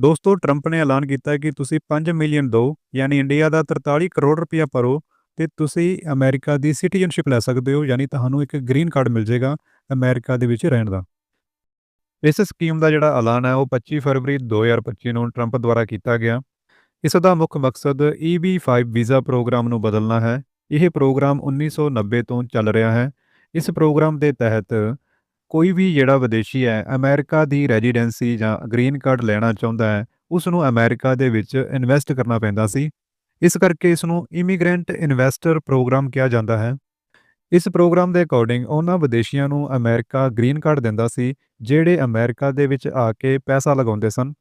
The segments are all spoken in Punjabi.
ਦੋਸਤੋ ਟਰੰਪ ਨੇ ਐਲਾਨ ਕੀਤਾ ਕਿ ਤੁਸੀਂ 5 ਮਿਲੀਅਨ ਦਿਓ ਯਾਨੀ ਇੰਡੀਆ ਦਾ 43 ਕਰੋੜ ਰੁਪਇਆ ਭਰੋ ਤੇ ਤੁਸੀਂ ਅਮਰੀਕਾ ਦੀ ਸਿਟੀਜ਼ਨਸ਼ਿਪ ਲੈ ਸਕਦੇ ਹੋ, ਯਾਨੀ ਤੁਹਾਨੂੰ ਇੱਕ ਗ੍ਰੀਨ ਕਾਰਡ ਮਿਲ ਜਾਏਗਾ ਅਮਰੀਕਾ ਦੇ ਵਿੱਚ ਰਹਿਣ ਦਾ। ਇਸ ਸਕੀਮ ਦਾ ਜਿਹੜਾ ਐਲਾਨ ਹੈ, ਉਹ 25 ਫਰਵਰੀ 2025 ਨੂੰ ਟਰੰਪ ਦੁਆਰਾ ਕੀਤਾ ਗਿਆ। ਇਸ ਦਾ ਮੁੱਖ ਮਕਸਦ EB5 ਵੀਜ਼ਾ ਪ੍ਰੋਗਰਾਮ ਨੂੰ ਬਦਲਣਾ ਹੈ। ਇਹ ਪ੍ਰੋਗਰਾਮ 1990 ਤੋਂ ਚੱਲ ਰਿਹਾ ਹੈ। ਇਸ ਪ੍ਰੋਗਰਾਮ ਦੇ ਤਹਿਤ ਕੋਈ ਵੀ ਜਿਹੜਾ ਵਿਦੇਸ਼ੀ ਹੈ, ਅਮਰੀਕਾ ਦੀ ਰੈਜ਼ੀਡੈਂਸੀ ਜਾਂ ਗ੍ਰੀਨ ਕਾਰਡ ਲੈਣਾ ਚਾਹੁੰਦਾ ਹੈ ਉਸ ਨੂੰ ਅਮਰੀਕਾ ਦੇ ਵਿੱਚ ਇਨਵੈਸਟ ਕਰਨਾ ਪੈਂਦਾ ਸੀ। ਇਸ ਕਰਕੇ ਇਸ ਨੂੰ ਇਮੀਗ੍ਰੈਂਟ ਇਨਵੈਸਟਰ ਪ੍ਰੋਗਰਾਮ ਕਿਹਾ ਜਾਂਦਾ ਹੈ। ਇਸ ਪ੍ਰੋਗਰਾਮ ਦੇ ਅਕੋਰਡਿੰਗ ਉਹਨਾਂ ਵਿਦੇਸ਼ੀਆਂ ਨੂੰ ਅਮਰੀਕਾ ਗ੍ਰੀਨ ਕਾਰਡ ਦਿੰਦਾ ਸੀ, ਜਿਹੜੇ ਅਮਰੀਕਾ ਦੇ ਵਿੱਚ ਆ ਕੇ ਪੈਸਾ ਲਗਾਉਂਦੇ ਸਨ।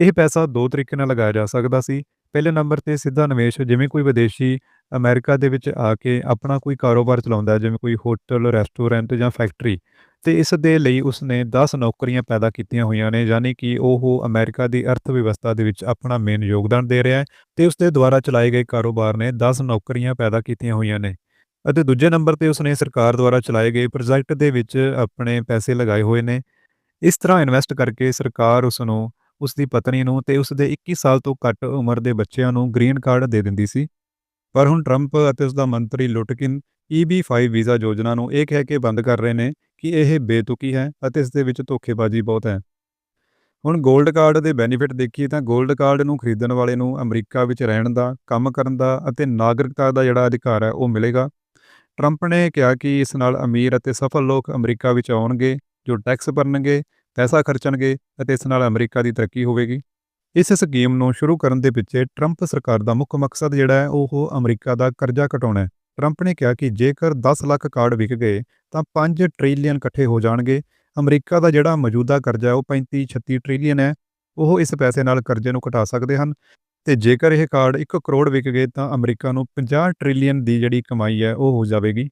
ਇਹ ਪੈਸਾ ਦੋ ਤਰੀਕੇ ਨਾਲ ਲਗਾਇਆ ਜਾ ਸਕਦਾ ਸੀ। ਪਹਿਲੇ ਨੰਬਰ ਤੇ ਸਿੱਧਾ ਨਿਵੇਸ਼, ਜਿਵੇਂ ਕੋਈ ਵਿਦੇਸ਼ੀ ਅਮਰੀਕਾ ਦੇ ਵਿੱਚ ਆ ਕੇ ਆਪਣਾ ਕੋਈ ਕਾਰੋਬਾਰ ਚਲਾਉਂਦਾ ਜਿਵੇਂ ਕੋਈ ਹੋਟਲ, ਰੈਸਟੋਰੈਂਟ ਜਾਂ ਫੈਕਟਰੀ, ਤੇ ਇਸ ਦੇ ਲਈ ਉਸਨੇ 10 ਨੌਕਰੀਆਂ ਪੈਦਾ ਕੀਤੀਆਂ ਹੋਈਆਂ ਨੇ, ਯਾਨੀ ਕਿ ਉਹ ਅਮਰੀਕਾ ਦੀ ਅਰਥ ਵਿਵਸਥਾ ਦੇ ਵਿੱਚ ਆਪਣਾ ਮੇਨ ਯੋਗਦਾਨ ਦੇ ਰਿਹਾ ਹੈ, ਤੇ ਉਸ ਦੇ ਦੁਆਰਾ ਚਲਾਏ ਗਏ ਕਾਰੋਬਾਰ ਨੇ 10 ਨੌਕਰੀਆਂ ਪੈਦਾ ਕੀਤੀਆਂ ਹੋਈਆਂ ਨੇ। ਅਤੇ ਦੂਜੇ ਨੰਬਰ ਤੇ ਉਸਨੇ ਸਰਕਾਰ ਦੁਆਰਾ ਚਲਾਏ ਗਏ ਪ੍ਰੋਜੈਕਟ ਦੇ ਵਿੱਚ ਆਪਣੇ ਪੈਸੇ ਲਗਾਏ ਹੋਏ ਨੇ। ਇਸ ਤਰ੍ਹਾਂ ਇਨਵੈਸਟ ਕਰਕੇ ਸਰਕਾਰ ਉਸ ਨੂੰ ਉਸ ਦੀ ਪਤਨੀ ਨੂੰ ਤੇ ਉਸ ਦੇ 21 ਸਾਲ ਤੋਂ ਘੱਟ ਉਮਰ ਦੇ ਬੱਚਿਆਂ ਨੂੰ ਗ੍ਰੀਨ ਕਾਰਡ ਦੇ ਦਿੰਦੀ ਸੀ। ਪਰ ਹੁਣ ਟਰੰਪ ਅਤੇ ਉਸ ਦਾ ਮੰਤਰੀ ਲੁਟਕਿਨ EB5 ਵੀਜ਼ਾ ਯੋਜਨਾ ਨੂੰ ਇਹ ਕਹਿ ਕੇ ਬੰਦ ਕਰ ਰਹੇ ਨੇ ਕਿ ਇਹ ਬੇਤੁਕੀ ਹੈ ਅਤੇ ਇਸ ਦੇ ਵਿੱਚ ਧੋਖੇਬਾਜ਼ੀ ਬਹੁਤ ਹੈ। ਹੁਣ 골ਡ ਕਾਰਡ ਦੇ ਬੈਨੀਫਿਟ ਦੇਖੀਏ ਤਾਂ 골ਡ ਕਾਰਡ ਨੂੰ ਖਰੀਦਣ ਵਾਲੇ ਨੂੰ ਅਮਰੀਕਾ ਵਿੱਚ ਰਹਿਣ ਦਾ, ਕੰਮ ਕਰਨ ਦਾ ਅਤੇ ਨਾਗਰਿਕਤਾ ਦਾ ਜਿਹੜਾ ਅਧਿਕਾਰ ਹੈ ਉਹ ਮਿਲੇਗਾ। ਟਰੰਪ ਨੇ ਕਿਹਾ ਕਿ ਇਸ ਨਾਲ ਅਮੀਰ ਅਤੇ ਸਫਲ ਲੋਕ ਅਮਰੀਕਾ ਵਿੱਚ ਆਉਣਗੇ, ਜੋ ਟੈਕਸ ਭਰਨਗੇ, ਪੈਸਾ ਖਰਚਣਗੇ ਅਤੇ ਇਸ ਨਾਲ ਅਮਰੀਕਾ ਦੀ ਤਰੱਕੀ ਹੋਵੇਗੀ। ਇਸ ਸਕੀਮ ਨੂੰ ਸ਼ੁਰੂ ਕਰਨ ਦੇ ਪਿੱਛੇ ਟਰੰਪ ਸਰਕਾਰ ਦਾ ਮੁੱਖ ਮਕਸਦ ਜਿਹੜਾ ਹੈ, ਉਹ ਅਮਰੀਕਾ ਦਾ ਕਰਜ਼ਾ ਘਟਾਉਣਾ ਹੈ। ਟਰੰਪ ਨੇ ਕਿਹਾ ਕਿ ਜੇਕਰ 10 ਲੱਖ ਕਾਰਡ ਵਿਕ ਗਏ, ਤਾਂ 5 ਟ੍ਰਿਲੀਅਨ ਇਕੱਠੇ ਹੋ ਜਾਣਗੇ। ਅਮਰੀਕਾ ਦਾ ਜਿਹੜਾ ਮੌਜੂਦਾ ਕਰਜ਼ਾ ਹੈ, ਉਹ 35 36 ਟ੍ਰਿਲੀਅਨ ਹੈ। ਉਹ ਇਸ ਪੈਸੇ ਨਾਲ ਕਰਜ਼ੇ ਨੂੰ ਘਟਾ ਸਕਦੇ ਹਨ। ਤੇ ਜੇਕਰ ਇਹ ਕਾਰਡ 1 ਕਰੋੜ ਵਿਕ ਗਏ, ਤਾਂ ਅਮਰੀਕਾ ਨੂੰ 50 ਟ੍ਰਿਲੀਅਨ ਦੀ ਜਿਹੜੀ ਕਮਾਈ ਹੈ, ਉਹ ਹੋ ਜਾਵੇਗੀ।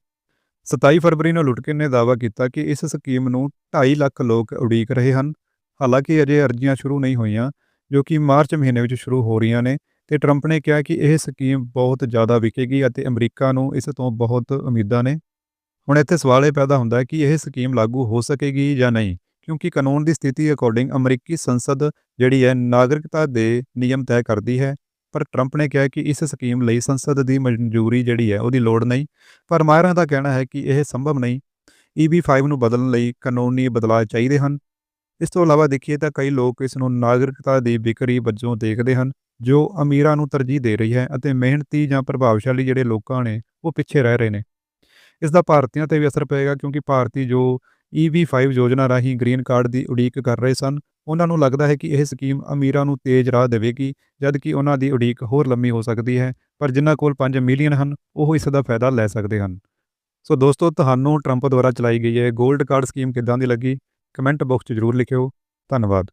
27 ਫਰਵਰੀ ਨੂੰ ਲੁਟਕਿਨ ਨੇ ਦਾਅਵਾ ਕੀਤਾ ਕਿ ਇਸ ਸਕੀਮ ਨੂੰ 2.5 ਲੱਖ ਲੋਕ ਉਡੀਕ ਰਹੇ ਹਨ। ਹਾਲਾਂਕਿ ਅਜੇ ਅਰਜ਼ੀਆਂ ਸ਼ੁਰੂ ਨਹੀਂ ਹੋਈਆਂ। ਜੋ ਕਿ ਮਾਰਚ ਮਹੀਨੇ ਵਿੱਚ ਸ਼ੁਰੂ ਹੋ ਰਹੀਆਂ ਨੇ ਤੇ ਟਰੰਪ ਨੇ ਕਿਹਾ ਕਿ ਇਹ ਸਕੀਮ ਬਹੁਤ ਜ਼ਿਆਦਾ ਵਿਕੇਗੀ ਅਤੇ ਅਮਰੀਕਾ ਨੂੰ ਇਸ ਤੋਂ ਬਹੁਤ ਉਮੀਦਾਂ ਨੇ। ਹੁਣ ਇੱਥੇ ਸਵਾਲ ਇਹ ਪੈਦਾ ਹੁੰਦਾ ਹੈ ਕਿ ਇਹ ਸਕੀਮ ਲਾਗੂ ਹੋ ਸਕੇਗੀ ਜਾਂ ਨਹੀਂ, ਕਿਉਂਕਿ ਕਾਨੂੰਨ ਦੀ ਸਥਿਤੀ ਅਕੋਰਡਿੰਗ ਅਮਰੀਕੀ ਸੰਸਦ ਜਿਹੜੀ ਹੈ ਨਾਗਰਿਕਤਾ ਦੇ ਨਿਯਮ ਤੈਅ ਕਰਦੀ ਹੈ। ਪਰ ਟਰੰਪ ਨੇ ਕਿਹਾ ਕਿ ਇਸ ਸਕੀਮ ਲਈ ਸੰਸਦ ਦੀ ਮਨਜ਼ੂਰੀ ਜਿਹੜੀ ਹੈ ਉਹਦੀ ਲੋੜ ਨਹੀਂ। ਪਰ ਮਾਹਿਰਾਂ ਦਾ ਕਹਿਣਾ ਹੈ ਕਿ ਇਹ ਸੰਭਵ ਨਹੀਂ। EB5 ਨੂੰ ਬਦਲਣ ਲਈ ਕਾਨੂੰਨੀ ਬਦਲਾਅ ਚਾਹੀਦੇ ਹਨ। ਇਸ ਤੋਂ ਇਲਾਵਾ ਦੇਖੀਏ ਤਾਂ ਕਈ ਲੋਕ ਇਸ ਨੂੰ ਨਾਗਰਿਕਤਾ ਦੀ ਵਿਕਰੀ ਵਜੋਂ ਦੇਖਦੇ ਹਨ, ਜੋ ਅਮੀਰਾਂ ਨੂੰ ਤਰਜੀਹ ਦੇ ਰਹੀ ਹੈ ਅਤੇ ਮਿਹਨਤੀ ਜਾਂ ਪ੍ਰਭਾਵਸ਼ਾਲੀ ਜਿਹੜੇ ਲੋਕਾਂ ਨੇ, ਉਹ ਪਿੱਛੇ ਰਹਿ ਰਹੇ ਨੇ। ਇਸ ਦਾ ਭਾਰਤੀਆਂ ਤੇ ਵੀ ਅਸਰ ਪਏਗਾ ਕਿਉਂਕਿ ਭਾਰਤੀ ਜੋ EB5 ਯੋਜਨਾ ਰਾਹੀਂ ਗ੍ਰੀਨ ਕਾਰਡ ਦੀ ਉਡੀਕ ਕਰ ਰਹੇ ਸਨ, ਉਹਨਾਂ ਨੂੰ ਲੱਗਦਾ ਹੈ ਕਿ ਇਹ ਸਕੀਮ ਅਮੀਰਾਂ ਨੂੰ ਤੇਜ਼ ਰਾਹ ਦੇਵੇਗੀ, ਜਦਕਿ ਉਹਨਾਂ ਦੀ ਉਡੀਕ ਹੋਰ ਲੰਮੀ ਹੋ ਸਕਦੀ ਹੈ, ਪਰ ਜਿਨ੍ਹਾਂ ਕੋਲ 5 ਮਿਲੀਅਨ ਹਨ, ਉਹ ਇਸ ਦਾ ਫਾਇਦਾ ਲੈ ਸਕਦੇ ਹਨ। ਸੋ ਦੋਸਤੋ, ਤੁਹਾਨੂੰ ਟਰੰਪ ਦੁਆਰਾ ਚਲਾਈ ਗਈ ਹੈ 골ਡ ਕਾਰਡ ਸਕੀਮ ਕਿੱਦਾਂ ਦੀ ਲੱਗੀ? ਕਮੈਂਟ ਬਾਕਸ 'ਚ ਜ਼ਰੂਰ ਲਿਖਿਓ। ਧੰਨਵਾਦ।